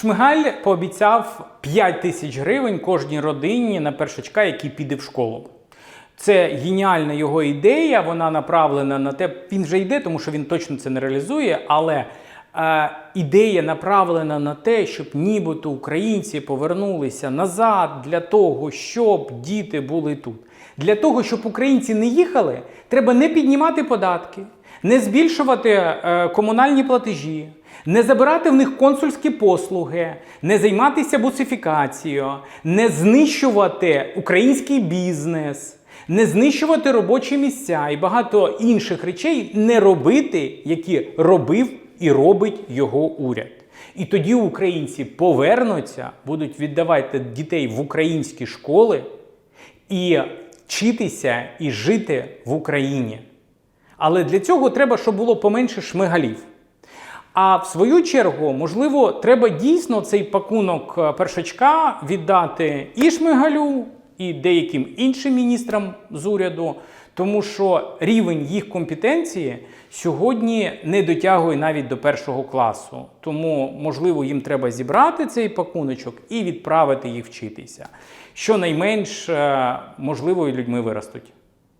Шмигаль пообіцяв 5 тисяч гривень кожній родині на першачка, який піде в школу. Це геніальна його ідея. Вона направлена на те, він вже йде, тому що він точно це не реалізує. Але е, ідея направлена на те, щоб нібито українці повернулися назад для того, щоб діти були тут. Для того, щоб українці не їхали, треба не піднімати податки, не збільшувати е, комунальні платежі, не забирати в них консульські послуги, не займатися бусифікацією, не знищувати український бізнес, не знищувати робочі місця і багато інших речей не робити, які робив і робить його уряд. І тоді українці повернуться, будуть віддавати дітей в українські школи і вчитися і жити в Україні. Але для цього треба, щоб було поменше шмигалів. А в свою чергу, можливо, треба дійсно цей пакунок е, першачка віддати і Шмигалю, і деяким іншим міністрам з уряду, тому що рівень їх компетенції сьогодні не дотягує навіть до першого класу. Тому, можливо, їм треба зібрати цей пакуночок і відправити їх вчитися. Щонайменш, е, можливо, і людьми виростуть.